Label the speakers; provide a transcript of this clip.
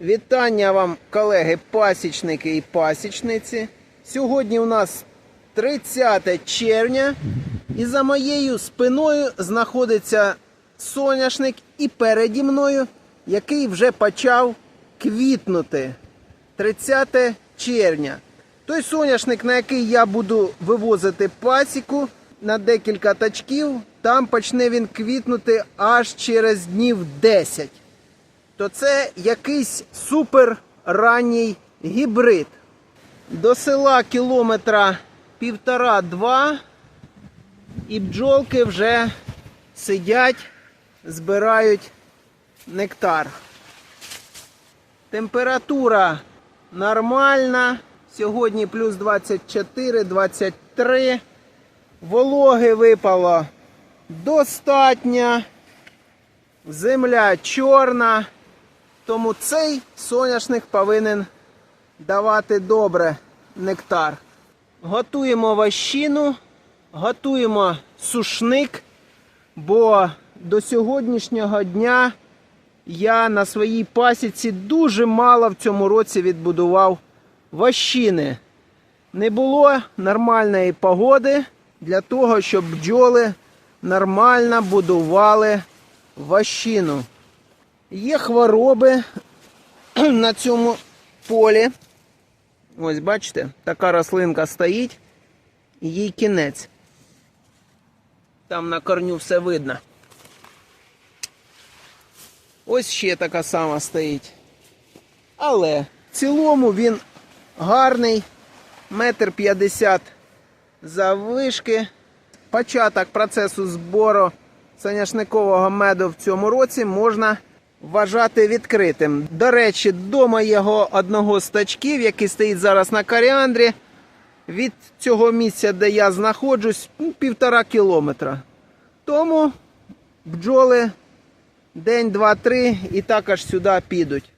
Speaker 1: Вітання вам, колеги, пасічники і пасічниці. Сьогодні у нас 30 червня, і за моєю спиною знаходиться соняшник, і переді мною, який вже почав квітнути. 30 червня. Той соняшник, на який я буду вивозити пасіку на декілька тачків, там почне він квітнути аж через днів 10 то це якийсь супер ранній гібрид. До села кілометра півтора-два, і бджолки вже сидять, збирають нектар. Температура нормальна. Сьогодні плюс 24-23. Вологи випало достатньо. Земля чорна. Тому цей соняшник повинен давати добре нектар. Готуємо ващину, готуємо сушник, бо до сьогоднішнього дня я на своїй пасіці дуже мало в цьому році відбудував ващини. Не було нормальної погоди для того, щоб бджоли нормально будували ващину. Є хвороби на цьому полі. Ось бачите, така рослинка стоїть, їй кінець. Там на корню все видно. Ось ще така сама стоїть. Але в цілому він гарний, метр п'ятдесят заввишки. Початок процесу збору соняшникового меду в цьому році можна вважати відкритим. До речі, до моєго одного з тачків, який стоїть зараз на коріандрі, від цього місця, де я знаходжусь, ну, півтора кілометра. Тому бджоли день, два, три і також сюди підуть.